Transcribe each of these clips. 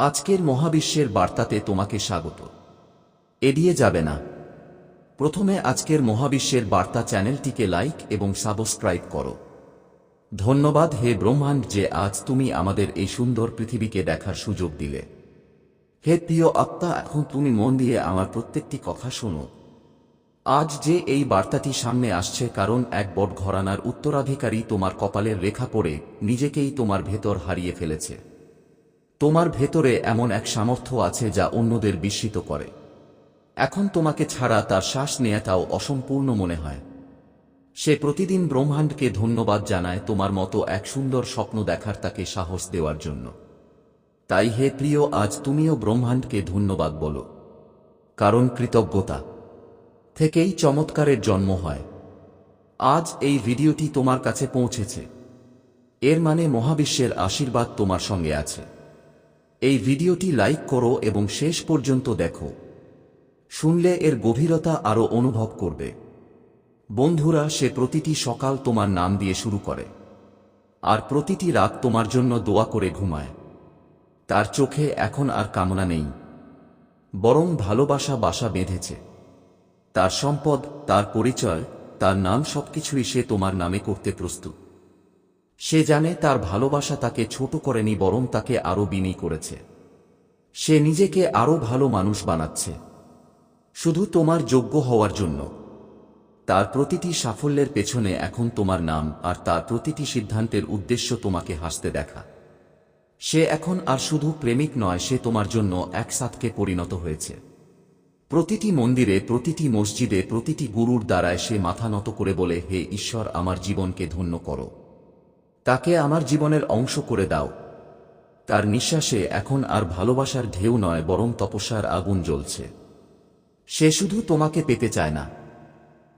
আজকের মহাবিশ্বের বার্তাতে তোমাকে স্বাগত। এড়িয়ে যাবে না। প্রথমে আজকের মহাবিশ্বের বার্তা চ্যানেলটিকে লাইক এবং সাবস্ক্রাইব করো। ধন্যবাদ হে ব্রহ্মাণ্ড যে আজ তুমি আমাদের এই সুন্দর পৃথিবীকে দেখার সুযোগ দিলে। হে প্রিয় আত্মা, এখন তুমি মন দিয়ে আমার প্রত্যেকটি কথা শোনো। আজ যে এই বার্তাটি সামনে আসছে কারণ এক বট ঘরানার উত্তরাধিকারী তোমার কপালের রেখা পড়ে নিজেকেই তোমার ভেতর হারিয়ে ফেলেছে। তোমার ভেতরে এমন এক সামর্থ্য আছে যা অন্যদের বিস্মিত করে। এখন তোমাকে ছাড়া তার শ্বাস নেয়াটাও অসম্পূর্ণ মনে হয়। সে প্রতিদিন ব্রহ্মাণ্ডকে ধন্যবাদ জানায় তোমার মতো এক সুন্দর স্বপ্ন দেখার তাকে সাহস দেওয়ার জন্য। তাই হে প্রিয়, আজ তুমিও ব্রহ্মাণ্ডকে ধন্যবাদ বলো। কারণ কৃতজ্ঞতা থেকেই চমৎকারের জন্ম হয়। আজ এই ভিডিওটি তোমার কাছে পৌঁছেছে। এর মানে মহাবিশ্বের আশীর্বাদ তোমার সঙ্গে আছে। এই ভিডিওটি লাইক করো এবং শেষ পর্যন্ত দেখো। শুনলে এর গভীরতা আরও অনুভব করবে। বন্ধুরা, সে প্রতিটি সকাল তোমার নাম দিয়ে শুরু করে। আর প্রতিটি রাত তোমার জন্য দোয়া করে ঘুমায়। তার চোখে এখন আর কামনা নেই। বরং ভালোবাসা বাসা বেঁধেছে। তার সম্পদ, তার পরিচয়, তার নাম সবকিছুই সে তোমার নামে করতে প্রস্তুত। সে জানে তার ভালোবাসা তাকে ছোট করেনি, বরং তাকে আরও বিনি করেছে। সে নিজেকে আরও ভালো মানুষ বানাচ্ছে। শুধু তোমার যোগ্য হওয়ার জন্য। তার প্রতিটি সাফল্যের পেছনে এখন তোমার নাম, আর তার প্রতিটি সিদ্ধান্তের উদ্দেশ্য তোমাকে হাসতে দেখা। সে এখন আর শুধু প্রেমিক নয়, সে তোমার জন্য এক সাথকে পরিণত হয়েছে। প্রতিটি মন্দিরে, প্রতিটি মসজিদে, প্রতিটি গুরুর দ্বারায় সে মাথা নত করে বলে, হে ঈশ্বর, আমার জীবনকে ধন্য করো। তাকে আমার জীবনের অংশ করে দাও। তার নিঃশ্বাসে এখন আর ভালোবাসার ঢেউ নয়, বরং তপস্যার আগুন জ্বলছে। সে শুধু তোমাকে পেতে চায় না,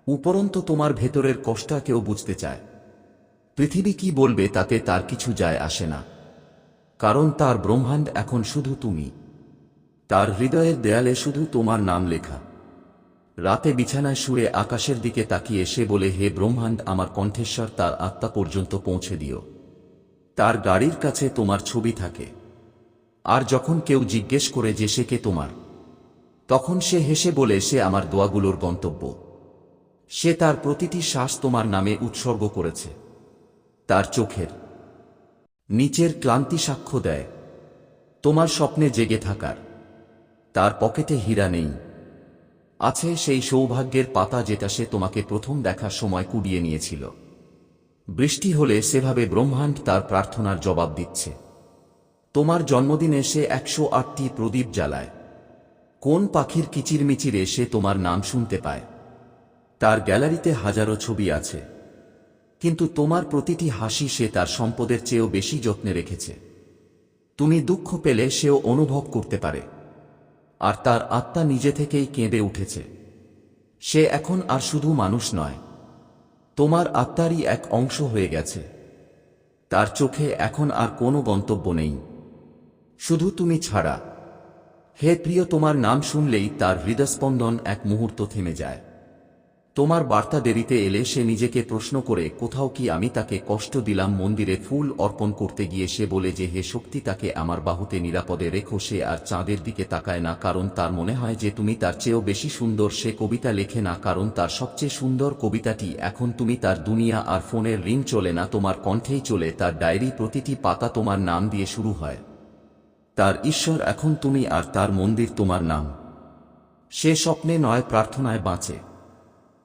উপরন্ত তোমার ভেতরের কষ্টা কেউ বুঝতে চায়। পৃথিবী কি বলবে তাতে তার কিছু যায় আসে না, কারণ তার ব্রহ্মাণ্ড এখন শুধু তুমি। তার হৃদয়ের দেয়ালে শুধু তোমার নাম লেখা। রাতে বিছানায় শুয়ে আকাশের দিকে তাকিয়ে সে বলে, হে ব্রহ্মাণ্ড, আমার কণ্ঠেশ্বর তার আত্মা পর্যন্ত পৌঁছে দিও। তার গাড়ির কাছে তোমার ছবি থাকে। আর যখন কেউ জিজ্ঞেস করে যে সে কে তোমার, তখন সে হেসে বলে, সে আমার দোয়াগুলোর গন্তব্য। সে তার প্রতিটি শ্বাস তোমার নামে উৎসর্গ করেছে। তার চোখের নিচের ক্লান্তি সাক্ষ্য দেয়। তোমার স্বপ্নে জেগে থাকার। তার পকেটে হীরা নেই। আছে সেই সৌভাগ্যের পাতা যেটা সে তোমাকে প্রথম দেখার সময় কুড়িয়ে নিয়েছিল। বৃষ্টি হলে সেভাবে ব্রহ্মাণ্ড তার প্রার্থনার জবাব দিচ্ছে। তোমার জন্মদিনে সে একশো আটটি প্রদীপ জ্বালায়। কোন পাখির কিচিরমিচিরে সে তোমার নাম শুনতে পায়? তার গ্যালারিতে হাজারো ছবি আছে। কিন্তু তোমার প্রতিটি হাসি সে তার সম্পদের চেয়েও বেশি যত্নে রেখেছে। তুমি দুঃখ পেলে সেও অনুভব করতে পারে। আর তার আত্মা নিজে থেকেই কেঁদে উঠেছে। সে এখন আর শুধু মানুষ নয়, তোমার আত্মারই এক অংশ হয়ে গেছে। তার চোখে এখন আর কোনো গন্তব্য নেই। শুধু তুমি ছাড়া। হে প্রিয়, তোমার নাম শুনলেই তার হৃদস্পন্দন এক মুহূর্ত থেমে যায়। তোমার বার্তা দেরিতে এলে সে নিজেকে প্রশ্ন করে, কোথাও কি আমি তাকে কষ্ট দিলাম মন্দিরে ফুল অর্পণ করতে গিয়ে? সে বলে যে, হে শক্তি, তাকে আমার বাহুতে নিরাপদে রেখো, সে আর চাঁদের দিকে তাকায় না, কারণ তার মনে হয় যে তুমি তার চেয়েও বেশি সুন্দর। সে কবিতা লেখে না, কারণ তার সবচেয়ে সুন্দর কবিতাটি, এখন তুমি তার দুনিয়া আর ফোনের রিং চলে না, তোমার কণ্ঠেই চলে, তার ডায়েরি প্রতিটি পাতা তোমার নাম দিয়ে শুরু হয়। তার ঈশ্বর, এখন তুমি আর তার মন্দির তোমার নাম। সে স্বপ্নে নয়, প্রার্থনায় বাঁচে।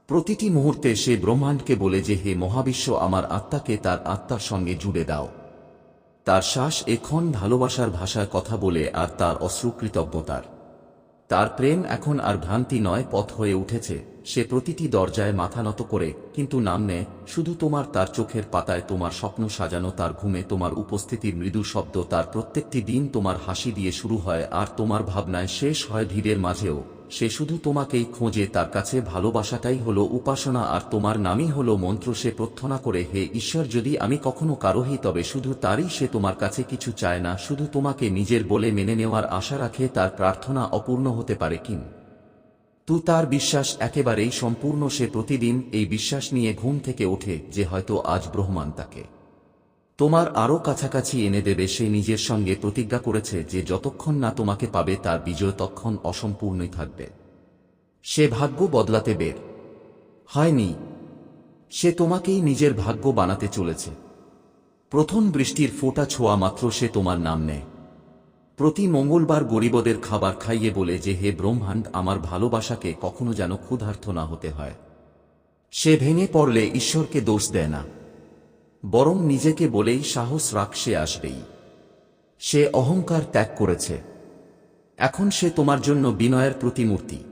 প্রতিটি মুহূর্তে সে ব্রহ্মাণ্ডকে বলে যে, হে মহাবিশ্ব, আমার আত্মাকে তার আত্মার সঙ্গে জুড়ে দাও। তার শ্বাস এখন ভালোবাসার ভাষায় কথা বলে আর তার অশ্রুকৃতজ্ঞতার তার প্রেম এখন আর ভ্রান্তি নয়, পথ হয়ে উঠেছে। সে প্রতিটি দরজায় মাথা নত করে, কিন্তু নাম নেয়, শুধু তোমার তার চোখের পাতায় তোমার স্বপ্ন সাজানো, তার ঘুমে তোমার উপস্থিতির মৃদু শব্দ, তার প্রত্যেকটি দিন তোমার হাসি দিয়ে শুরু হয়, আর তোমার ভাবনায় শেষ হয় ভিড়ের মাঝেও। সে শুধু তোমাকেই খোঁজে, তার কাছে ভালোবাসাটাই হলো উপাসনা, আর তোমার নামই হলো মন্ত্র সে প্রার্থনা করে, হে ঈশ্বর, যদি আমি কখনো কারোহি তবে শুধু তারই সে তোমার কাছে কিছু চায় না, শুধু তোমাকে নিজের বলে মেনে নেওয়ার আশা রাখে, তার প্রার্থনা অপূর্ণ হতে পারে কিন তু তার বিশ্বাস একেবারেই সম্পূর্ণ, সে প্রতিদিন এই বিশ্বাস নিয়ে ঘুম থেকে ওঠে, যে হয়তো আজ ব্রহ্মাণ তাকে। তোমার আরও কাছাকাছি এনে দেবে সে নিজের সঙ্গে প্রতিজ্ঞা করেছে যে যতক্ষণ না তোমাকে পাবে তার বিজয় তখন অসম্পূর্ণই থাকবে। সে ভাগ্য বদলাতে বের। হয়নি। সে তোমাকেই নিজের ভাগ্য বানাতে চলেছে। প্রথম বৃষ্টির ফোঁটা ছোঁয়া মাত্র সে তোমার নাম নেয়। প্রতি মঙ্গলবার গরিবদের খাবার খাইয়ে বলে যে, হে ব্রহ্মাণ্ড, আমার ভালোবাসাকে কখনো যেন ক্ষুধার্থ না হতে হয়। সে ভেঙে পড়লে ঈশ্বরকে দোষ দেয় না। বরং নিজেকে বলেই সাহস রাখ সে আসবেই। সে অহংকার ত্যাগ করেছে। এখন সে তোমার জন্য বিনয়ের প্রতিমূর্তি।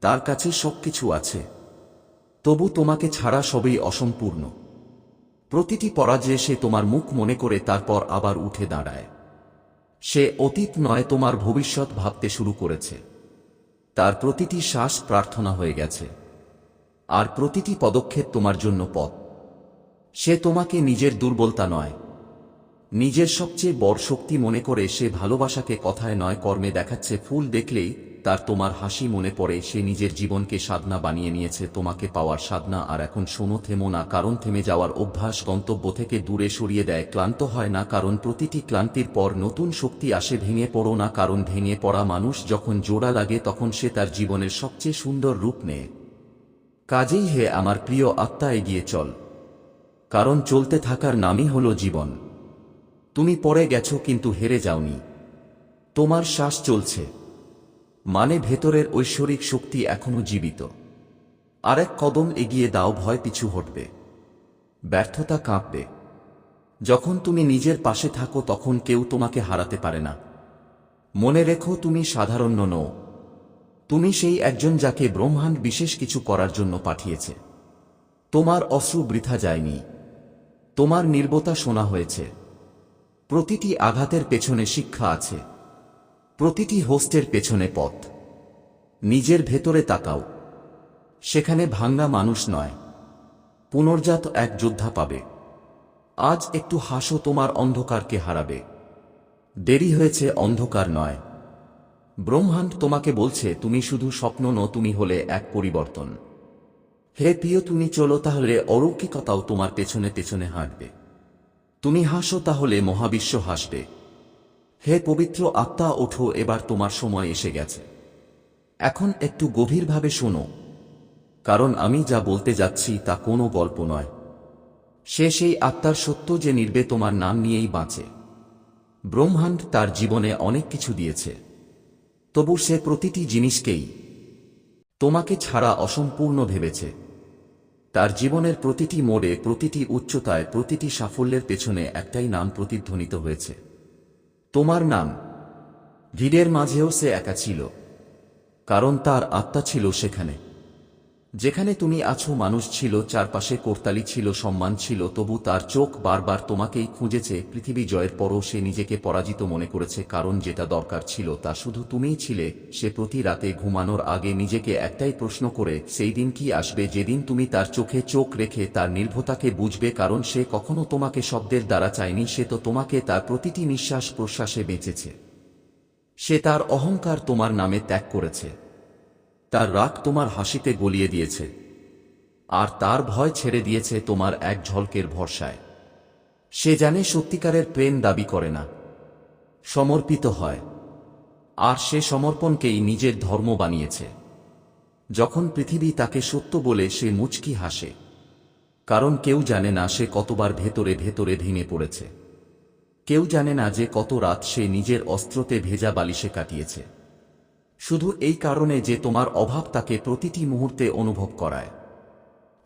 তার কাছে সবকিছু আছে। তবু তোমাকে ছাড়া সবই অসম্পূর্ণ। প্রতিটি পরাজয়ে সে তোমার মুখ মনে করে তারপর আবার উঠে দাঁড়ায়। সে অতীত নয়, তোমার ভবিষ্যৎ ভাবতে শুরু করেছে। তার প্রতিটি শ্বাস প্রার্থনা হয়ে গেছে। আর প্রতিটি পদক্ষেপ তোমার জন্য পথ। সে তোমাকে নিজের দুর্বলতা নয়। নিজের সবচেয়ে বড় শক্তি মনে করে সে ভালোবাসাকে কথায় নয়, কর্মে দেখাচ্ছে ফুল দেখলেই তার তোমার হাসি মনে পড়ে, সে নিজের জীবনকে সাধনা বানিয়ে নিয়েছে, তোমাকে পাওয়ার সাধনা, আর এখন শোনো, থেমো না, কারণ থেমে যাওয়ার অভ্যাস গন্তব্য থেকে দূরে সরিয়ে দেয়, ক্লান্ত হয় না, কারণ প্রতিটি ক্লান্তির পর নতুন শক্তি আসে, ভেঙে পড়ো না, কারণ ভেঙে পড়া মানুষ যখন জোড়া লাগে তখন সে তার জীবনের সবচেয়ে সুন্দর রূপ নেয়। কাজেই হে আমার প্রিয় আত্মা, এগিয়ে চল। কারণ চলতে থাকার নামই হল জীবন। তুমি পড়ে গেছো কিন্তু হেরে যাওনি। তোমার শ্বাস চলছে। মানে ভেতরের ঐশ্বরিক শক্তি এখনও জীবিত। আরেক কদম এগিয়ে দাও, ভয় পিছু হটবে। ব্যর্থতা কাঁপবে। যখন তুমি নিজের পাশে থাকো, তখন কেউ তোমাকে হারাতে পারে না। মনে রেখো, তুমি সাধারণ নও। তুমি সেই একজন যাকে ব্রহ্মাণ্ড বিশেষ কিছু করার জন্য পাঠিয়েছে। তোমার অশ্রু বৃথা যায়নি। তোমার নির্বতা শোনা হয়েছে। প্রতিটি আঘাতের পেছনে শিক্ষা আছে। প্রতিটি হোস্টের পেছনে পথ। নিজের ভেতরে তাকাও। সেখানে ভাঙ্গা মানুষ নয়। পুনর্জাত এক যোদ্ধা পাবে। আজ একটু হাসো তোমার অন্ধকারকে হারাবে। দেরি হয়েছে, অন্ধকার নয়। ব্রহ্মাণ্ড তোমাকে বলছে, তুমি শুধু স্বপ্ন ন তুমি হলে এক পরিবর্তন। হে প্রিয়, তুমি চলো তাহলে অলৌকিকতাও তোমার পেছনে পেছনে হাঁটবে। তুমি হাসো তাহলে মহাবিশ্ব হাসবে। হে পবিত্র আত্মা, ওঠো, এবার তোমার সময় এসে গেছে। এখন একটু গভীরভাবে শোনো। কারণ আমি যা বলতে যাচ্ছি তা কোনো গল্প নয়। সে সেই আত্মার সত্য যে নির্বে তোমার নাম নিয়েই বাঁচে। ব্রহ্মাণ্ড তার জীবনে অনেক কিছু দিয়েছে। তবু সে প্রতিটি জিনিসকেই তোমাকে ছাড়া অসম্পূর্ণ ভেবেছে। তার জীবনের প্রতিটি মোড়ে, প্রতিটি উচ্চতায়, প্রতিটি সাফল্যের পেছনে একটাই নাম প্রতিধ্বনিত হয়েছে। তোমার নাম। ভিড়ের মাঝেও সে একা ছিল, কারণ তার আত্মা ছিল সেখানে। যেখানে তুমি আছো মানুষ ছিল, চারপাশে কোরতালি ছিল, সম্মান ছিল, তবু তার চোখ বারবার তোমাকেই খুঁজেছে। পৃথিবী জয়ের পরও সে নিজেকে পরাজিত মনে করেছে, কারণ যেটা দরকার ছিল তা শুধু তুমিই ছিলে। সে প্রতি রাতে ঘুমানোর আগে নিজেকে একটাই প্রশ্ন করে, সেই দিন কি আসবে? যেদিন তুমি তার চোখে চোখ রেখে তার নির্ভতাকে বুঝবে, কারণ সে কখনো তোমাকে শব্দের দ্বারা চায়নি, সে তো তোমাকে তার প্রতিটি নিঃশ্বাস প্রশ্বাসে বেঁচেছে। সে তার অহংকার তোমার নামে ত্যাগ করেছে। তার রাগ তোমার হাসিতে গলিয়ে দিয়েছে, আর তার ভয় ছেড়ে দিয়েছে তোমার এক ঝলকের ভরসায়। সে জানে সত্যিকারের প্রেম দাবি করে না, সমর্পিত হয়, আর সে সমর্পণকেই নিজের ধর্ম বানিয়েছে। যখন পৃথিবী তাকে সত্য বলে সে মুচকি হাসে, কারণ কেউ জানে না সে কতবার ভেতরে ভেতরে ভেঙে পড়েছে। কেউ জানে না যে কত রাত সে নিজের অস্ত্রতে ভেজা বালিশে কাটিয়েছে। শুধু এই কারণে যে তোমার অভাব তাকে প্রতিটি মুহূর্তে অনুভব করায়।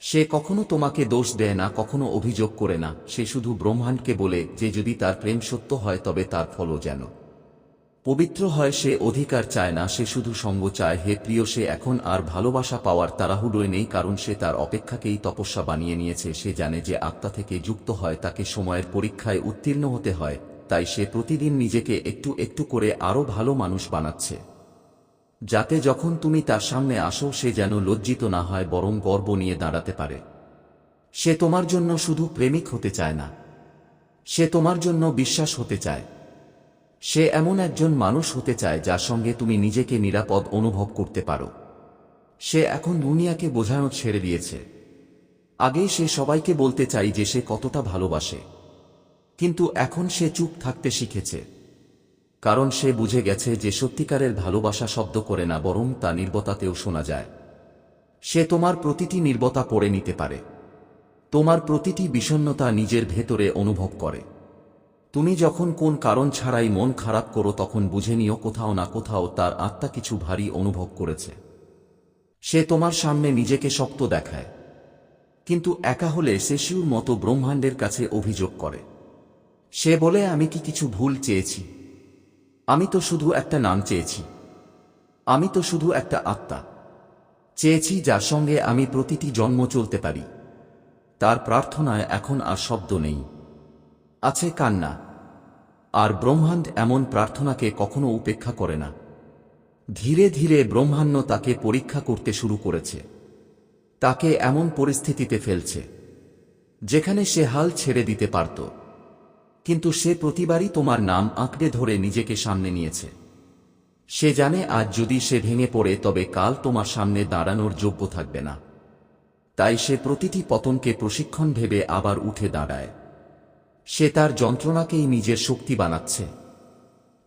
সে কখনো তোমাকে দোষ দেয় না, কখনো অভিযোগ করে না, সে শুধু ব্রহ্মাণ্ডকে বলে যে যদি তার প্রেম সত্য হয় তবে তার ফলও যেন। পবিত্র হয় সে, অধিকার চায় না, সে শুধু সঙ্গ চায়। হে প্রিয়, সে এখন আর ভালোবাসা পাওয়ার তাড়াহুড়োয় নেই, কারণ সে তার অপেক্ষাকেই তপস্যা বানিয়ে নিয়েছে। সে জানে যে আত্মা থেকে যুক্ত হয়, তাকে সময়ের পরীক্ষায় উত্তীর্ণ হতে হয়, তাই সে প্রতিদিন নিজেকে একটু একটু করে আরও ভালো মানুষ বানাচ্ছে। যাতে যখন তুমি তার সামনে আসো সে যেন লজ্জিত না হয় বরং গর্ব নিয়ে দাঁড়াতে পারে। সে তোমার জন্য শুধু প্রেমিক হতে চায় না। সে তোমার জন্য বিশ্বাস হতে চায়। সে এমন একজন মানুষ হতে চায় যার সঙ্গে তুমি নিজেকে নিরাপদ অনুভব করতে পারো। সে এখন দুনিয়াকে বোঝানো ছেড়ে দিয়েছে। আগেই সে সবাইকে বলতে চাই যে সে কতটা ভালোবাসে। কিন্তু এখন সে চুপ থাকতে শিখেছে। কারণ সে বুঝে গেছে যে সত্যিকারের ভালোবাসা শব্দ করে না, বরং তা নির্বতাতেও শোনা যায়। সে তোমার প্রতিটি নির্বতা পড়ে নিতে পারে। তোমার প্রতিটি বিষণ্ণতা নিজের ভেতরে অনুভব করে। তুমি যখন কোন কারণ ছাড়াই মন খারাপ করো, তখন বুঝে নিও কোথাও না কোথাও তার আত্মা কিছু ভারী অনুভব করেছে। সে তোমার সামনে নিজেকে শক্ত দেখায়। কিন্তু একা হলে সে শিউর মতো ব্রহ্মাণ্ডের কাছে অভিযোগ করে। সে বলে, আমি কি কিছু ভুল চেয়েছি? আমি তো শুধু একটা নাম চেয়েছি। আমি তো শুধু একটা আত্মা। চেয়েছি যার সঙ্গে আমি প্রতিটি জন্ম চলতে পারি। তার প্রার্থনায় এখন আর শব্দ নেই। আছে কান্না। আর ব্রহ্মাণ্ড এমন প্রার্থনাকে কখনো উপেক্ষা করে না। ধীরে ধীরে ব্রহ্মাণ্ড তাকে পরীক্ষা করতে শুরু করেছে। তাকে এমন পরিস্থিতিতে ফেলছে, যেখানে সে হাল ছেড়ে দিতে পারত। কিন্তু সে প্রতিবারই তোমার নাম আঁকড়ে ধরে নিজেকে সামনে নিয়েছে। সে জানে আজ যদি সে ভেঙে পড়ে তবে কাল তোমার সামনে দাঁড়ানোর যোগ্য থাকবে না। তাই সে প্রতিটি পতনকে প্রশিক্ষণ ভেবে আবার উঠে দাঁড়ায়। সে তার যন্ত্রণাকেই নিজের শক্তি বানাচ্ছে।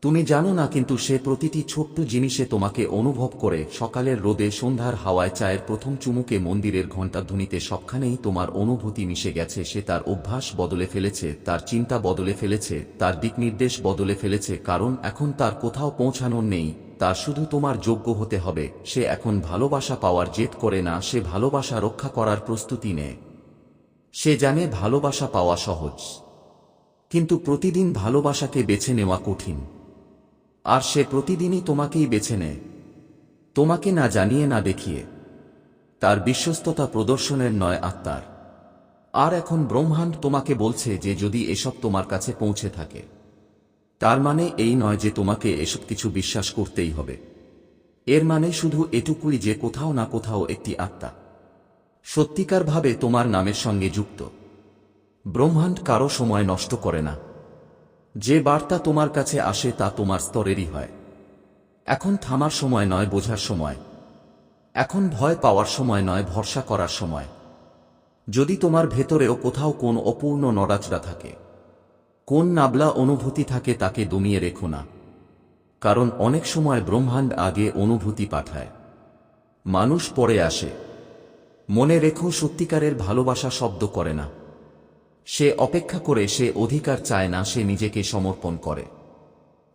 তুমি জানো না কিন্তু সে প্রতিটি ছোট্ট জিনিসে তোমাকে অনুভব করে। সকালের রোদে, সন্ধ্যার হাওয়ায়, চায়ের প্রথম চুমুকে মন্দিরের ঘণ্টাধ্বনিতে সবখানেই তোমার অনুভূতি মিশে গেছে। সে তার অভ্যাস বদলে ফেলেছে, তার চিন্তা বদলে ফেলেছে, তার দিকনির্দেশ বদলে ফেলেছে, কারণ এখন তার কোথাও পৌঁছানোর নেই। তার শুধু তোমার যোগ্য হতে হবে। সে এখন ভালোবাসা পাওয়ার জেদ করে না, সে ভালোবাসা রক্ষা করার প্রস্তুতি নেয়। সে জানে ভালোবাসা পাওয়া সহজ। কিন্তু প্রতিদিন ভালোবাসাকে বেছে নেওয়া কঠিন। আর সে প্রতিদিনই তোমাকেই বেছে নেয়। তোমাকে না জানিয়ে না দেখিয়ে। তার বিশ্বস্ততা প্রদর্শনের নয় আত্মার। আর এখন ব্রহ্মাণ্ড তোমাকে বলছে যে যদি এসব তোমার কাছে পৌঁছে থাকে। তার মানে এই নয় যে তোমাকে এসব কিছু বিশ্বাস করতেই হবে। এর মানে শুধু এটুকুই যে কোথাও না কোথাও একটি আত্মা। সত্যিকারভাবে তোমার নামের সঙ্গে যুক্ত। ব্রহ্মাণ্ড কারও সময় নষ্ট করে না। যে বার্তা তোমার কাছে আসে তা তোমার স্তরেরই হয়। এখন থামার সময় নয়, বোঝার সময়। এখন ভয় পাওয়ার সময় নয়, ভরসা করার সময়। যদি তোমার ভেতরেও কোথাও কোন অপূর্ণ নড়াচড়া থাকে, কোন নাবলা অনুভূতি থাকে তাকে দমিয়ে রেখো না। কারণ অনেক সময় ব্রহ্মাণ্ড আগে অনুভূতি পাঠায়। মানুষ পরে আসে। মনে রেখো সত্যিকারের ভালোবাসা শব্দ করে না। সে অপেক্ষা করে সে অধিকার চায় না, সে নিজেকে সমর্পণ করে।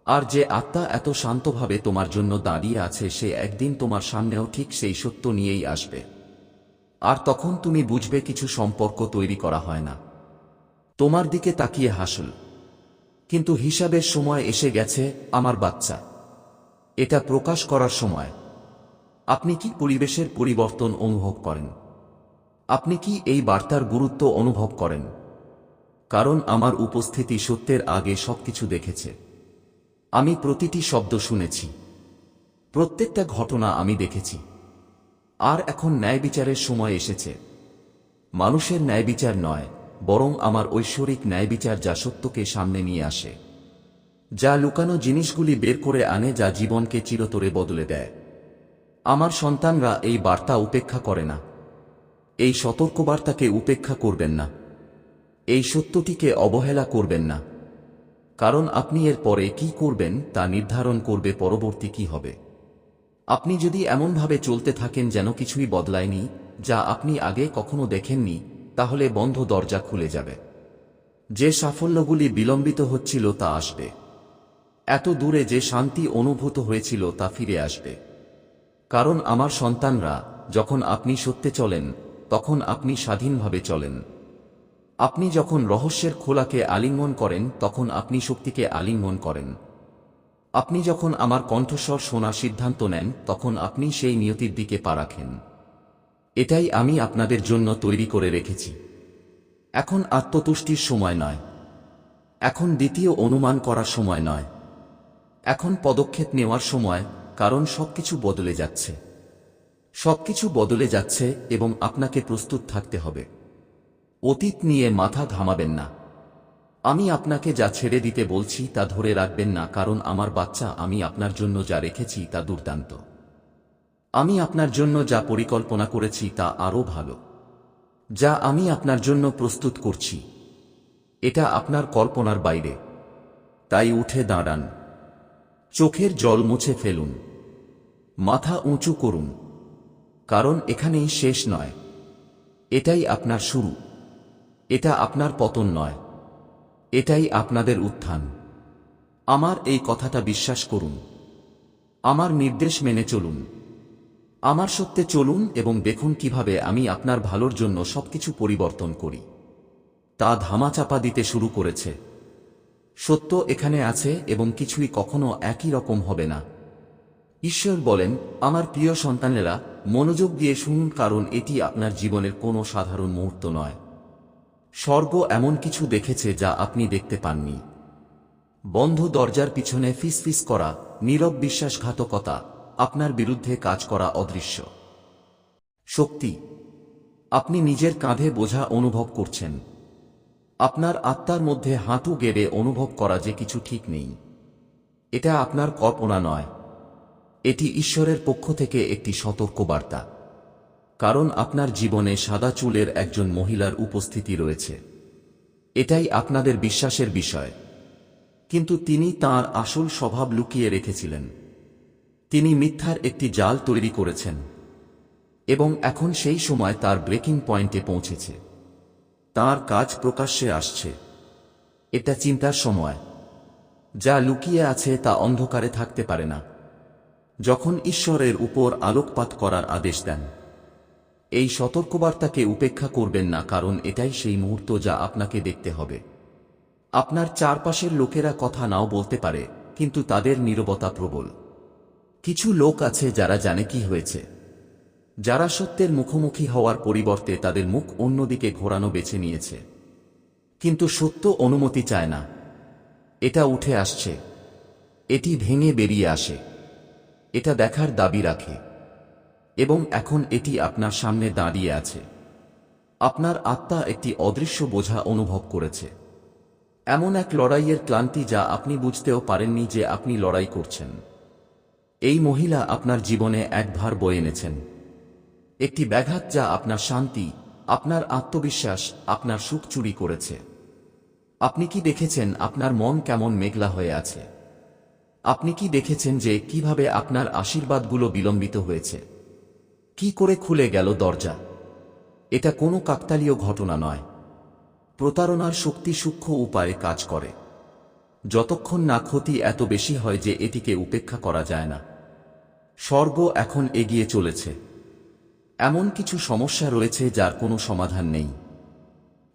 আর যে আত্মা এত শান্তভাবে তোমার জন্য দাঁড়িয়ে আছে, সে একদিন তোমার সামনেও ঠিক সেই সত্য নিয়েই আসবে। আর তখন তুমি বুঝবে কিছু সম্পর্ক তৈরি করা হয় না। তোমার দিকে তাকিয়ে হাসল। কিন্তু হিসাবের সময় এসে গেছে, আমার বাচ্চা। এটা প্রকাশ করার সময়। আপনি কি পরিবেশের পরিবর্তন অনুভব করেন? আপনি কি এই বার্তার গুরুত্ব অনুভব করেন? কারণ আমার উপস্থিতি সত্যের আগে সবকিছু দেখেছে। আমি প্রতিটি শব্দ শুনেছি। প্রত্যেকটা ঘটনা আমি দেখেছি। আর এখন ন্যায় বিচারের সময় এসেছে। মানুষের ন্যায় বিচার নয়, বরং আমার ঐশ্বরিক ন্যায় বিচার যা সত্যকে সামনে নিয়ে আসে। যা লুকানো জিনিসগুলি বের করে আনে যা জীবনকে চিরতরে বদলে দেয়। আমার সন্তানরা এই বার্তা উপেক্ষা করে না। এই সতর্কবার্তাকে উপেক্ষা করবেন না। এই সত্যটিকে অবহেলা করবেন না। কারণ আপনি এর পরে কি করবেন তা নির্ধারণ করবে পরবর্তী কি হবে। আপনি যদি এমনভাবে চলতে থাকেন যেন কিছুই বদলায়নি, যা আপনি আগে কখনো দেখেননি, তাহলে বন্ধ দরজা খুলে যাবে। যে সাফল্যগুলি বিলম্বিত হচ্ছিল তা আসবে। এত দূরে যে শান্তি অনুভূত হয়েছিল তা ফিরে আসবে। কারণ আমার সন্তানরা, যখন আপনি সত্যে চলেন, তখন আপনি স্বাধীনভাবে চলেন। আপনি যখন রহস্যের খোলাকে আলিঙ্গন করেন, তখন আপনি শক্তিকে আলিঙ্গন করেন। আপনি যখন আমার কণ্ঠস্বর শোনার সিদ্ধান্ত নেন, তখন আপনি সেই নিয়তির দিকে পা রাখেন। এটাই আমি আপনাদের জন্য তৈরি করে রেখেছি। এখন আত্মতুষ্টির সময় নয়। এখন দ্বিতীয় অনুমান করার সময় নয়। এখন পদক্ষেপ নেওয়ার সময়, কারণ সবকিছু বদলে যাচ্ছে। সবকিছু বদলে যাচ্ছে এবং আপনাকে প্রস্তুত থাকতে হবে। অতীত নিয়ে মাথা ঘামাবেন না। আমি আপনাকে যা ছেড়ে দিতে বলছি তা ধরে রাখবেন না, কারণ আমার বাচ্চা, আমি আপনার জন্য যা রেখেছি তা দুর্দান্ত। আমি আপনার জন্য যা পরিকল্পনা করেছি তা আরও ভালো। যা আমি আপনার জন্য প্রস্তুত করছি, এটা আপনার কল্পনার বাইরে। তাই উঠে দাঁড়ান। চোখের জল মুছে ফেলুন। মাথা উঁচু করুন। কারণ এখানেই শেষ নয়। এটাই আপনার শুরু। এটা আপনার পতন নয়। এটাই আপনাদের উত্থান। আমার এই কথাটা বিশ্বাস করুন। আমার নির্দেশ মেনে চলুন। আমার সত্যে চলুন এবং দেখুন কীভাবে আমি আপনার ভালোর জন্য সবকিছু পরিবর্তন করি। তা ধামাচাপা দিতে শুরু করেছে। সত্য এখানে আছে এবং কিছুই কখনো একই রকম হবে না। ঈশ্বর বলেন, আমার প্রিয় সন্তানেরা, মনোযোগ দিয়ে শুনুন কারণ এটি আপনার জীবনের কোনো সাধারণ মুহূর্ত নয়। স্বর্গ এমন কিছু দেখেছে যা আপনি দেখতে পাননি। বন্ধ দরজার পিছনে ফিসফিস করা, নীরব বিশ্বাসঘাতকতা, আপনার বিরুদ্ধে কাজ করা অদৃশ্য। শক্তি। আপনি নিজের কাঁধে বোঝা অনুভব করছেন। আপনার আত্মার মধ্যে হাঁটু গেড়ে অনুভব করা যে কিছু ঠিক নেই। এটা আপনার কল্পনা নয়। এটি ঈশ্বরের পক্ষ থেকে একটি সতর্ক বার্তা কারণ আপনার জীবনে সাদা চুলের একজন মহিলার উপস্থিতি রয়েছে। এটাই আপনাদের বিশ্বাসের বিষয়। কিন্তু তিনি তার আসল স্বভাব লুকিয়ে রেখেছিলেন। তিনি মিথ্যার একটি জাল তৈরি করেছেন। এবং এখন সেই সময় তার ব্রেকিং পয়েন্টে পৌঁছেছে। তার কাজ প্রকাশ্যে আসছে। এটা চিন্তার সময়। যা লুকিয়ে আছে তা অন্ধকারে থাকতে পারে না। যখন ঈশ্বরের উপর আলোকপাত করার আদেশ দেন। এই সতর্কবার্তাকে উপেক্ষা করবেন না, কারণ এটাই সেই মুহূর্ত যা আপনাকে দেখতে হবে। আপনার চারপাশের লোকেরা কথা নাও বলতে পারে, কিন্তু তাদের নীরবতা প্রবল। কিছু লোক আছে যারা জানে কি হয়েছে। যারা সত্যের মুখোমুখি হওয়ার পরিবর্তে তাদের মুখ অন্যদিকে ঘোরানো বেছে নিয়েছে। কিন্তু সত্য অনুমতি চায় না। এটা উঠে আসছে। এটি ভেঙে বেরিয়ে আসে। এটা দেখার দাবি রাখে। এবং এখন এটি আপনার সামনে দাঁড়িয়ে আছে। আপনার আত্মা একটি অদৃশ্য বোঝা অনুভব করেছে। এমন এক লড়াইয়ের ক্লান্তি যা আপনি বুঝতেও পারেননি যে আপনি লড়াই করছেন। এই মহিলা আপনার জীবনে এক ভার বয়ে এনেছেন। একটি ব্যাঘাত যা আপনার শান্তি, আপনার আত্মবিশ্বাস, আপনার সুখ চুরি করেছে। আপনি কি দেখেছেন আপনার মন কেমন মেঘলা হয়ে আছে? আপনি কি দেখেছেন যে কীভাবে আপনার আশীর্বাদগুলো বিলম্বিত হয়েছে? কি করে খুলে গেল দরজা? এটা কোনো কাকতালীয় ঘটনা নয়। প্রতারণার শক্তি সূক্ষ্ম উপায়ে কাজ করে। যতক্ষণ না ক্ষতি এত বেশি হয় যে এটিকে উপেক্ষা করা যায় না। স্বর্গ এখন এগিয়ে চলেছে। এমন কিছু সমস্যা রয়েছে যার কোনো সমাধান নেই।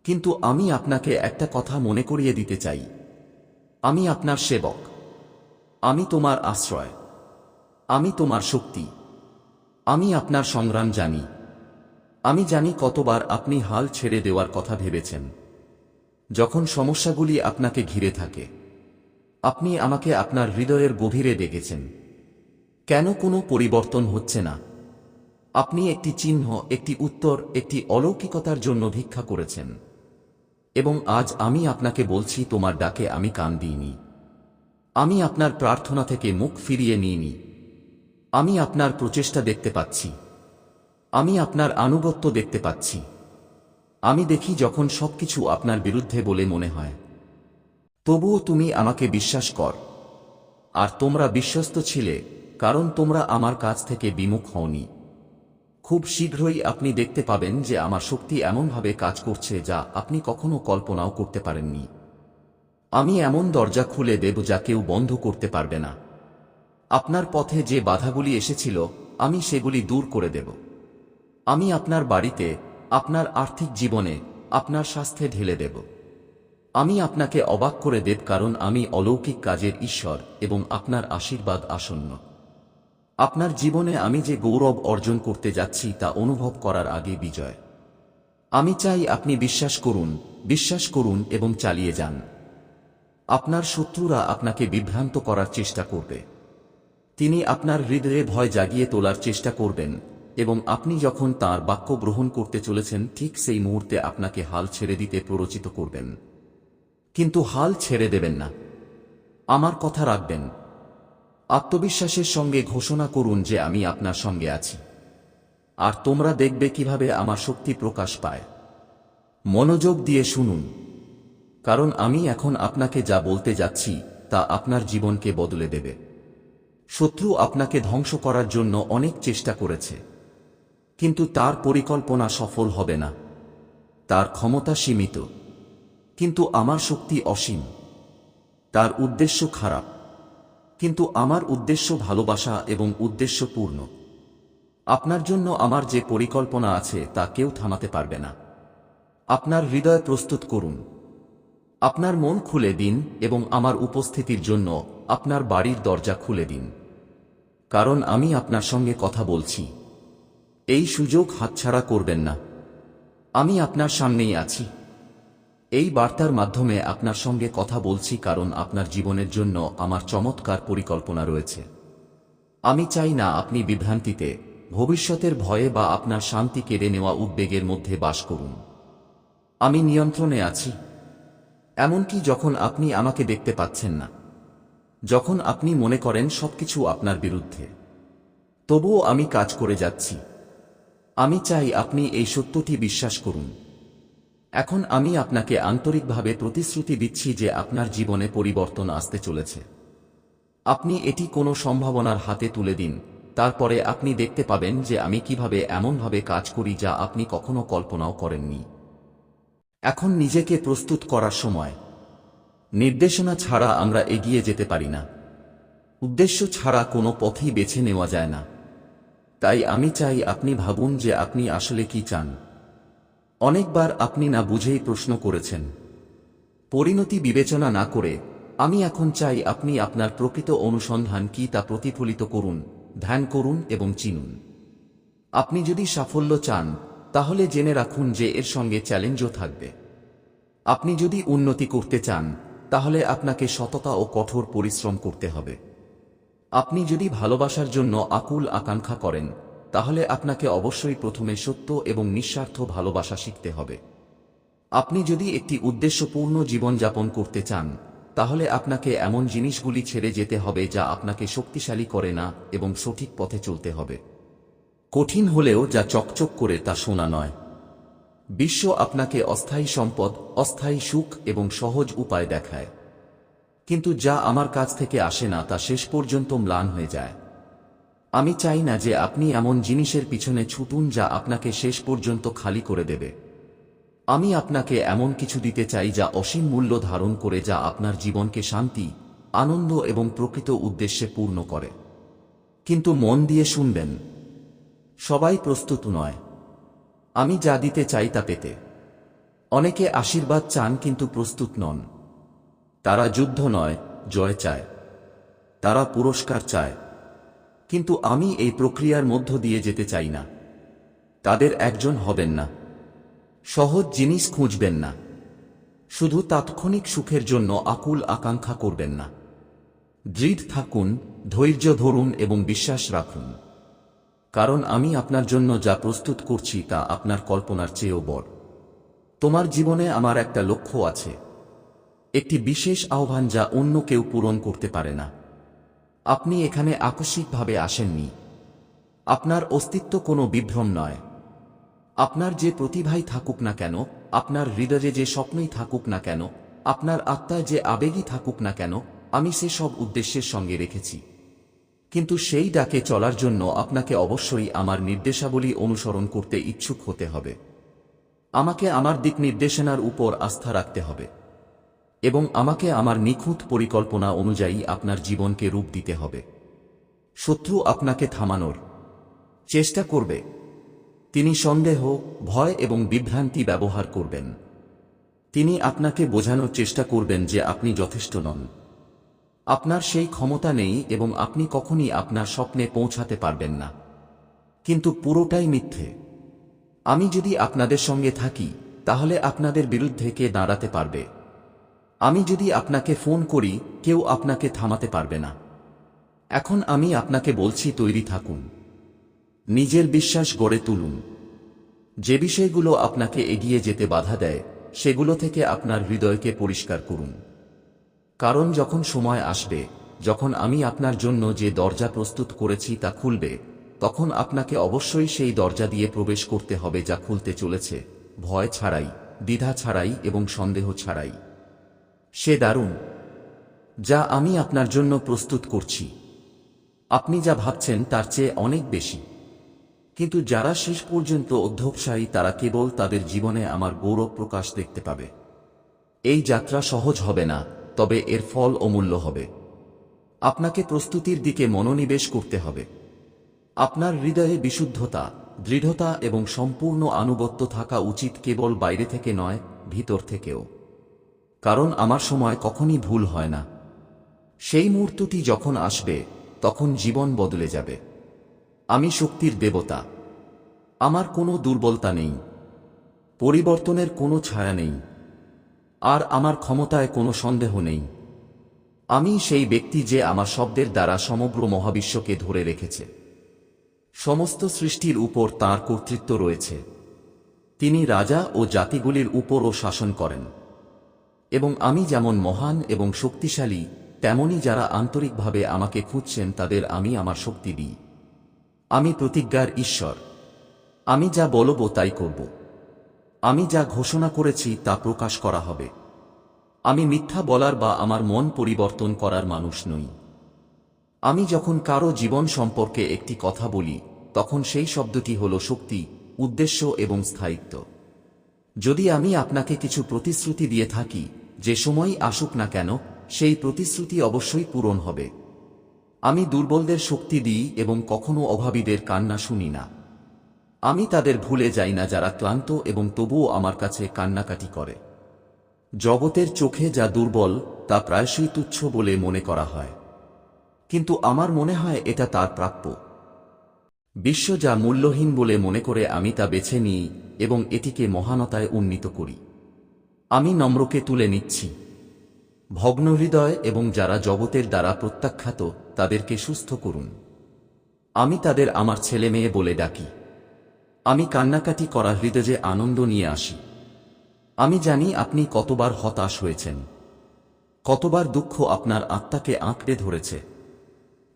কিন্তু আমি আপনাকে একটা কথা মনে করিয়ে দিতে চাই। আমি আপনার সেবক। আমি তোমার আশ্রয়। আমি তোমার শক্তি। আমি আপনার সংগ্রাম জানি। আমি জানি কতবার আপনি হাল ছেড়ে দেওয়ার কথা ভেবেছেন। যখন সমস্যাগুলি আপনাকে ঘিরে থাকে, আপনি আমাকে আপনার হৃদয়ের গভীরে ডেকেছেন। কেন কোনো পরিবর্তন হচ্ছে না? আপনি একটি চিহ্ন, একটি উত্তর, একটি অলৌকিকতার জন্য ভিক্ষা করেছেন। এবং আজ আমি আপনাকে বলছি, তোমার ডাকে আমি কান দিইনি। আমি আপনার প্রার্থনা থেকে মুখ ফিরিয়ে নিইনি। আমি আপনার প্রচেষ্টা দেখতে পাচ্ছি। আমি আপনার আনুগত্য দেখতে পাচ্ছি। আমি দেখি যখন সবকিছু আপনার বিরুদ্ধে বলে মনে হয়। তবুও তুমি আমাকে বিশ্বাস কর। আর তোমরা বিশ্বস্ত ছিলে, কারণ তোমরা আমার কাছ থেকে বিমুখ হওনি। খুব শীঘ্রই আপনি দেখতে পাবেন যে আমার শক্তি এমনভাবে কাজ করছে যা আপনি কখনো কল্পনাও করতে পারেননি। আমি এমন দরজা খুলে দেব যা কেউ বন্ধ করতে পারবে না। আপনার পথে যে বাধাগুলি এসেছিল, আমি সেগুলি দূর করে দেব। আমি আপনার বাড়িতে, আপনার আর্থিক জীবনে, আপনার স্বাস্থ্যে ঢেলে দেব। আমি আপনাকে অবাক করে দেব কারণ আমি অলৌকিক কাজের ঈশ্বর এবং আপনার আশীর্বাদ আসন্ন। আপনার জীবনে আমি যে গৌরব অর্জন করতে যাচ্ছি তা অনুভব করার আগে বিজয়। আমি চাই আপনি বিশ্বাস করুন বিশ্বাস করুন এবং চালিয়ে যান। আপনার শত্রুরা আপনাকে বিভ্রান্ত করার চেষ্টা করবে। তিনি আপনার হৃদয়ে ভয় জাগিয়ে তোলার চেষ্টা করবেন, এবং আপনি যখন তার বাক্য গ্রহণ করতে চলেছেন, ঠিক সেই মুহূর্তে আপনাকে হাল ছেড়ে দিতে প্ররোচিত করবেন। কিন্তু হাল ছেড়ে দেবেন না। আমার কথা রাখবেন। আত্মবিশ্বাসের সঙ্গে ঘোষণা করুন যে আমি আপনার সঙ্গে আছি। আর তোমরা দেখবে কীভাবে আমার শক্তি প্রকাশ পায়। মনোযোগ দিয়ে শুনুন। কারণ আমি এখন আপনাকে যা বলতে যাচ্ছি, তা আপনার জীবনকে বদলে দেবে। শত্রু আপনাকে ধ্বংস করার জন্য অনেক চেষ্টা করেছে। কিন্তু তার পরিকল্পনা সফল হবে না। তার ক্ষমতা সীমিত। কিন্তু আমার শক্তি অসীম। তার উদ্দেশ্য খারাপ। কিন্তু আমার উদ্দেশ্য ভালোবাসা এবং উদ্দেশ্যপূর্ণ আপনার জন্য আমার যে পরিকল্পনা আছে তা কেউ থামাতে পারবে না। আপনার হৃদয় প্রস্তুত করুন। আপনার মন খুলে দিন এবং আমার উপস্থিতির জন্য আপনার বাড়ির দরজা খুলে দিন। কারণ আমি আপনার সঙ্গে কথা বলছি। এই সুযোগ হাতছাড়া করবেন না। আমি আপনার সামনেই আছি। এই বার্তার মাধ্যমে আপনার সঙ্গে কথা বলছি কারণ আপনার জীবনের জন্য আমার চমৎকার পরিকল্পনা রয়েছে। আমি চাই না আপনি বিভ্রান্তিতে, ভবিষ্যতের ভয়ে বা আপনার শান্তি কেড়ে নেওয়া উদ্বেগের মধ্যে বাস করুন। আমি নিয়ন্ত্রণে আছি। এমনকি যখন আপনি আমাকে দেখতে পাচ্ছেন না। যখন আপনি মনে করেন সবকিছু আপনার বিরুদ্ধে। তবুও আমি কাজ করে যাচ্ছি। আমি চাই আপনি এই সত্যটি বিশ্বাস করুন। এখন আমি আপনাকে আন্তরিকভাবে প্রতিশ্রুতি দিচ্ছি যে আপনার জীবনে পরিবর্তন আসতে চলেছে। আপনি এটি কোনো সম্ভাবনার হাতে তুলে দিন, তারপরে আপনি দেখতে পাবেন যে আমি কীভাবে এমনভাবে কাজ করি যা আপনি কখনো কল্পনাও করেননি। এখন নিজেকে প্রস্তুত করার সময়। নির্দেশনা ছাড়া আমরা এগিয়ে যেতে পারি না। উদ্দেশ্য ছাড়া কোনো পথই বেছে নেওয়া যায় না। তাই আমি চাই আপনি ভাবুন যে আপনি আসলে কি চান। অনেকবার আপনি না বুঝেই প্রশ্ন করেছেন। পরিণতি বিবেচনা না করে, আমি এখন চাই আপনি আপনার প্রকৃত অনুসন্ধান কি তা প্রতিফলিত করুন, ধ্যান করুন এবং চিনুন। আপনি যদি সাফল্য চান, তাহলে জেনে রাখুন যে এর সঙ্গে চ্যালেঞ্জও থাকবে। আপনি যদি উন্নতি করতে চান তাহলে আপনাকে সততা ও কঠোর পরিশ্রম করতে হবে। আপনি যদি ভালোবাসার জন্য আকুল আকাঙ্ক্ষা করেন, তাহলে আপনাকে অবশ্যই প্রথমে সত্য এবং নিঃস্বার্থ ভালোবাসা শিখতে হবে। আপনি যদি একটি উদ্দেশ্যপূর্ণ জীবনযাপন করতে চান, তাহলে আপনাকে এমন জিনিসগুলি ছেড়ে যেতে হবে যা আপনাকে শক্তিশালী করে না এবং সঠিক পথে চলতে হবে। কঠিন হলেও যা চকচক করে তা শোনা নয়। বিশ্ব আপনাকে অস্থায়ী সম্পদ, অস্থায়ী সুখ এবং সহজ উপায় দেখায়। কিন্তু যা আমার কাছ থেকে আসে না তা শেষ পর্যন্ত ম্লান হয়ে যায়। আমি চাই না যে আপনি এমন জিনিসের পিছনে ছুটুন যা আপনাকে শেষ পর্যন্ত খালি করে দেবে। আমি আপনাকে এমন কিছু দিতে চাই যা অসীম মূল্য ধারণ করে যা আপনার জীবনকে শান্তি, আনন্দ এবং প্রকৃত উদ্দেশ্যে পূর্ণ করে। কিন্তু মন দিয়ে শুনবেন, সবাই প্রস্তুত নয়। আমি যা দিতে চাই তা পেতে। অনেকে আশীর্বাদ চান কিন্তু প্রস্তুত নন। তারা যুদ্ধ নয়, জয় চায়। তারা পুরস্কার চায়। কিন্তু আমি এই প্রক্রিয়ার মধ্য দিয়ে যেতে চাই না। তাদের একজন হবেন না। সহজ জিনিস খুঁজবেন না। শুধু তাৎক্ষণিক সুখের জন্য আকুল আকাঙ্ক্ষা করবেন না। দৃঢ় থাকুন, ধৈর্য ধরুন এবং বিশ্বাস রাখুন। কারণ আমি আপনার জন্য যা প্রস্তুত করছি তা আপনার কল্পনার চেয়েও বড়। তোমার জীবনে আমার একটা লক্ষ্য আছে। একটি বিশেষ আহ্বান যা অন্য কেউ পূরণ করতে পারে না। আপনি এখানে আকস্মিকভাবে আসেননি। আপনার অস্তিত্ব কোনো বিভ্রম নয়। আপনার যে প্রতিভাই থাকুক না কেন, আপনার হৃদয়ে যে স্বপ্নই থাকুক না কেন, আপনার আত্মায় যে আবেগই থাকুক না কেন, আমি সে সব উদ্দেশ্যের সঙ্গে রেখেছি। কিন্তু সেই ডাকে চলার জন্য আপনাকে অবশ্যই আমার নির্দেশাবলী অনুসরণ করতে ইচ্ছুক হতে হবে। আমাকে আমার দিক নির্দেশনার উপর আস্থা রাখতে হবে এবং আমাকে আমার নিখুঁত পরিকল্পনা অনুযায়ী আপনার জীবনকে রূপ দিতে হবে। শত্রু আপনাকে থামানোর চেষ্টা করবে। তিনি সন্দেহ, ভয় এবং বিভ্রান্তি ব্যবহার করবেন। তিনি আপনাকে বোঝানোর চেষ্টা করবেন যে আপনি যথেষ্ট নন। আপনার সেই ক্ষমতা নেই এবং আপনি কখনই আপনার স্বপ্নে পৌঁছাতে পারবেন না। কিন্তু পুরোটাই মিথ্যে। আমি যদি আপনাদের সঙ্গে থাকি, তাহলে আপনাদের বিরুদ্ধে কে দাঁড়াতে পারবে? আমি যদি আপনাকে ফোন করি, কেউ আপনাকে থামাতে পারবে না। এখন আমি আপনাকে বলছি, তৈরি থাকুন। নিজের বিশ্বাস গড়ে তুলুন। যে বিষয়গুলো আপনাকে এগিয়ে যেতে বাধা দেয়, সেগুলো থেকে আপনার হৃদয়কে পরিষ্কার করুন। কারণ যখন সময় আসবে, যখন আমি আপনার জন্য যে দরজা প্রস্তুত করেছি তা খুলবে, তখন আপনাকে অবশ্যই সেই দরজা দিয়ে প্রবেশ করতে হবে যা খুলতে চলেছে, ভয় ছাড়াই, দ্বিধা ছাড়াই এবং সন্দেহ ছাড়াই। সে দারুণ। যা আমি আপনার জন্য প্রস্তুত করছি। আপনি যা ভাবছেন তার চেয়ে অনেক বেশি। কিন্তু যারা শেষ পর্যন্ত অধ্যবসায়ী তারা কেবল তাদের জীবনে আমার গৌরব প্রকাশ দেখতে পাবে। এই যাত্রা সহজ হবে না। তবে এর ফল অমূল্য হবে। আপনাকে প্রস্তুতির দিকে মনোনিবেশ করতে হবে। আপনার হৃদয়ে বিশুদ্ধতা, দৃঢ়তা এবং সম্পূর্ণ আনুগত্য থাকা উচিত কেবল বাইরে থেকে নয়, ভিতর থেকেও। কারণ আমার সময় কখনই ভুল হয় না। সেই মুহূর্তটি যখন আসবে, তখন জীবন বদলে যাবে। আমি শক্তির দেবতা। আমার কোনো দুর্বলতা নেই। পরিবর্তনের কোনো ছায়া নেই। আর আমার ক্ষমতায় কোনো সন্দেহ নেই। আমি সেই ব্যক্তি যে আমার শব্দের দ্বারা সমগ্র মহাবিশ্বকে ধরে রেখেছে। সমস্ত সৃষ্টির উপর তার কর্তৃত্ব রয়েছে। তিনি রাজা ও জাতিগুলির উপরও শাসন করেন। এবং আমি যেমন মহান এবং শক্তিশালী, তেমনি যারা আন্তরিকভাবে আমাকে খুঁজছেন তাদের আমি আমার শক্তি দিই। আমি প্রতিজ্ঞার ঈশ্বর। আমি যা বলব তাই করব। আমি যা ঘোষণা করেছি তা প্রকাশ করা হবে। আমি মিথ্যা বলার বা আমার মন পরিবর্তন করার মানুষ নই। আমি যখন কারও জীবন সম্পর্কে একটি কথা বলি, তখন সেই শব্দটি হল শক্তি, উদ্দেশ্য এবং স্থায়িত্ব। যদি আমি আপনাকে কিছু প্রতিশ্রুতি দিয়ে থাকি, যে সময়ই আসুক না কেন, সেই প্রতিশ্রুতি অবশ্যই পূরণ হবে। আমি দুর্বলদের শক্তি দিই এবং কখনো অভাবীদের কান্না শুনি না। আমি তাদের ভুলে যাই না যারা ক্লান্ত এবং তবুও আমার কাছে কান্নাকাটি করে। জগতের চোখে যা দুর্বল, তা প্রায়শই তুচ্ছ বলে মনে করা হয়। কিন্তু আমার মনে হয় এটা তার প্রাপ্য। বিশ্ব যা মূল্যহীন বলে মনে করে আমি তা বেছে নিই এবং এটিকে মহানতায় উন্নীত করি। আমি নম্রকে তুলে নিচ্ছি। ভগ্নহৃদয় এবং যারা জগতের দ্বারা প্রত্যাখ্যাত, তাদেরকে সুস্থ করুন। আমি তাদের আমার ছেলে মেয়ে বলে ডাকি। আমি কান্নাকাটি করা হৃদয়ে আনন্দ নিয়ে আসি। আমি জানি আপনি কতবার হতাশ হয়েছেন। কতবার দুঃখ আপনার আত্মাকে আঁকড়ে ধরেছে।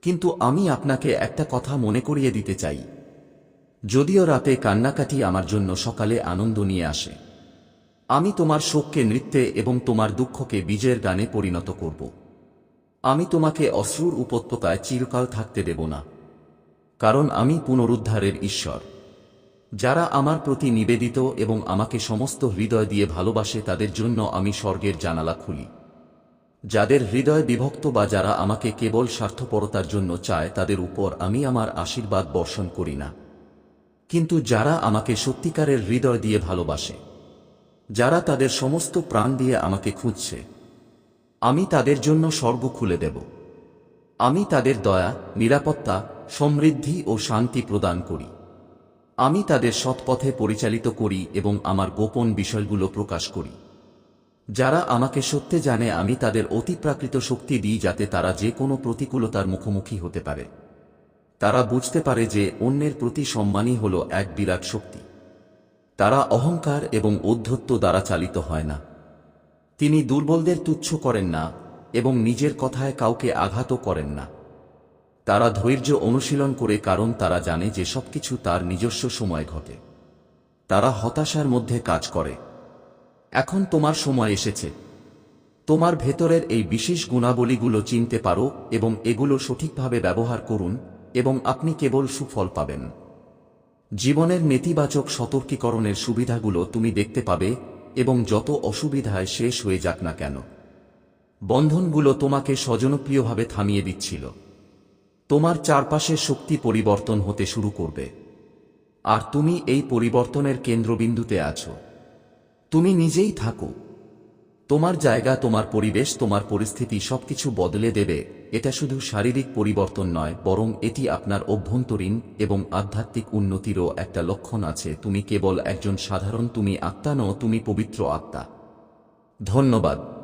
কিন্তু আমি আপনাকে একটা কথা মনে করিয়ে দিতে চাই। যদিও রাতে কান্নাকাটি আমার জন্য সকালে আনন্দ নিয়ে আসে। আমি তোমার শোককে নৃত্যে এবং তোমার দুঃখকে বিজয়ের গানে পরিণত করব। আমি তোমাকে অশ্রুর উপত্যকায় চিরকাল থাকতে দেব না। কারণ আমি পুনরুদ্ধারের ঈশ্বর। যারা আমার প্রতি নিবেদিত এবং আমাকে সমস্ত হৃদয় দিয়ে ভালোবাসে তাদের জন্য আমি স্বর্গের জানালা খুলি। যাদের হৃদয় বিভক্ত বা যারা আমাকে কেবল স্বার্থপরতার জন্য চায়, তাদের উপর আমি আমার আশীর্বাদ বর্ষণ করি না। কিন্তু যারা আমাকে সত্যিকারের হৃদয় দিয়ে ভালোবাসে, যারা তাদের সমস্ত প্রাণ দিয়ে আমাকে খুঁজছে, আমি তাদের জন্য স্বর্গ খুলে দেব। আমি তাদের দয়া, নিরাপত্তা, সমৃদ্ধি ও শান্তি প্রদান করি। আমি তাদের সৎপথে পরিচালিত করি এবং আমার গোপন বিষয়গুলো প্রকাশ করি। যারা আমাকে সত্যে জানে, আমি তাদের অতিপ্রাকৃত শক্তি দিই যাতে তারা যে কোনো প্রতিকূলতার মুখোমুখি হতে পারে। তারা বুঝতে পারে যে অন্যের প্রতি সম্মানই হল এক বিরাট শক্তি। তারা অহংকার এবং অধ্যত্ব দ্বারা চালিত হয় না। তিনি দুর্বলদের তুচ্ছ করেন না এবং নিজের কথায় কাউকে আঘাতও করেন না। তারা ধৈর্য অনুশীলন করে কারণ তারা জানে যে সবকিছু তার নিজস্ব সময় ঘটে। তারা হতাশার মধ্যে কাজ করে। এখন তোমার সময় এসেছে। তোমার ভেতরের এই বিশেষ গুণাবলীগুলো চিনতে পারো এবং এগুলো সঠিকভাবে ব্যবহার করুন এবং আপনি কেবল সুফল পাবেন। জীবনের নেতিবাচক সতর্কীকরণের সুবিধাগুলো তুমি দেখতে পাবে এবং যত অসুবিধায় শেষ হয়ে যাক না কেন। বন্ধনগুলো তোমাকে স্বজনপ্রিয়ভাবে থামিয়ে দিচ্ছিল। তোমার চারপাশে শক্তি পরিবর্তন হতে শুরু করবে। আর তুমি এই পরিবর্তনের কেন্দ্রবিন্দুতে আছো। তুমি নিজেই থাকো। তোমার জায়গা, তোমার পরিবেশ, তোমার পরিস্থিতি সবকিছু বদলে দেবে। এটা শুধু শারীরিক পরিবর্তন নয়, বরং এটি আপনার অভ্যন্তরীণ এবং আধ্যাত্মিক উন্নতিরও একটা লক্ষণ আছে। তুমি কেবল একজন সাধারণ, তুমি আত্মা নও, তুমি পবিত্র আত্মা। ধন্যবাদ।